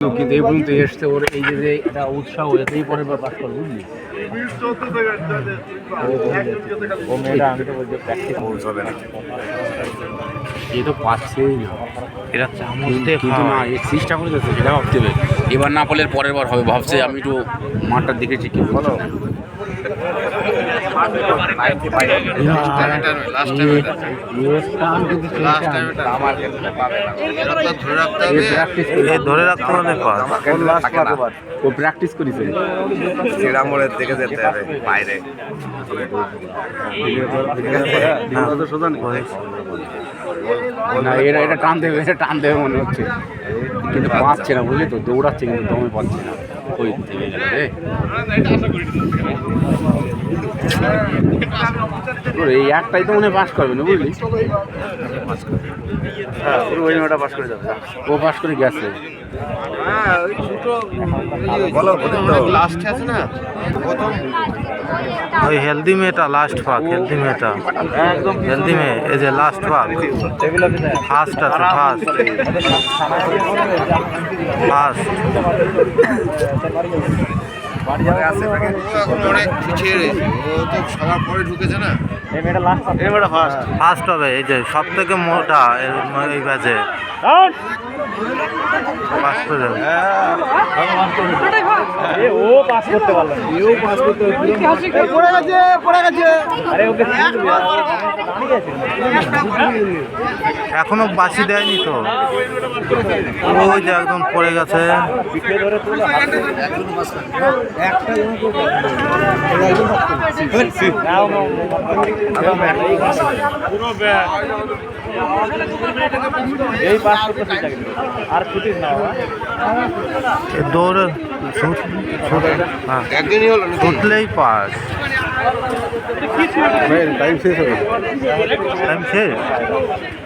কিন্তু এই পর্যন্ত এসছে ওর এই যে যে এটা উৎসাহ এতেই পরের বার পাস করবে বুঝলি? ও মেয়েটা আমি তো বলছি প্র্যাকটিস পৌঁছবে না এ তো পাচ্ছেই না। এরা চামচ কিন্তু না এ চেষ্টা করে যাচ্ছে সেটা ভাবতে হবে। এবার না পারলে পরের বার হবে ভাবছে আমি একটু মাঠটা দেখেছি কি বলো। ধরে রাখতে ও প্র্যাকটিস করেছে শ্রীরামপুরের দিকে যেতে হবে বাইরে না এটা এটা টান টান মনে হচ্ছে কিন্তু না বুঝলি তো দৌড়াচ্ছে কিন্তু দমে পাচ্ছে না এই একটাই তো মনে পাস করবে না, বুঝলি? হ্যাঁ ওই পাস করে যাবে। ও পাস করে গেছে। ওই হেলদি মেয়েটা লাস্ট পাক হেলদি মেয়েটা। হেলদি মেয়ে, এই যে লাস্ট পাক ফার্স্ট আছে ফার্স্ট ফার্স্ট অনেক পিছিয়ে রয়েছে। ও তো সবার পরে ঢুকেছে না? ফার্স্ট হবে। এই যে সব থেকে মোটা এই এখনও বাসি দেয়নি তো। ওই যে একদম পড়ে গেছে। এ দৌড়ে ছুট- ছুট- হ্যাঁ। একদিনই হলো নাকি? ছুটলেই পাস টাইম শেষ হবে। টাইম শেষ?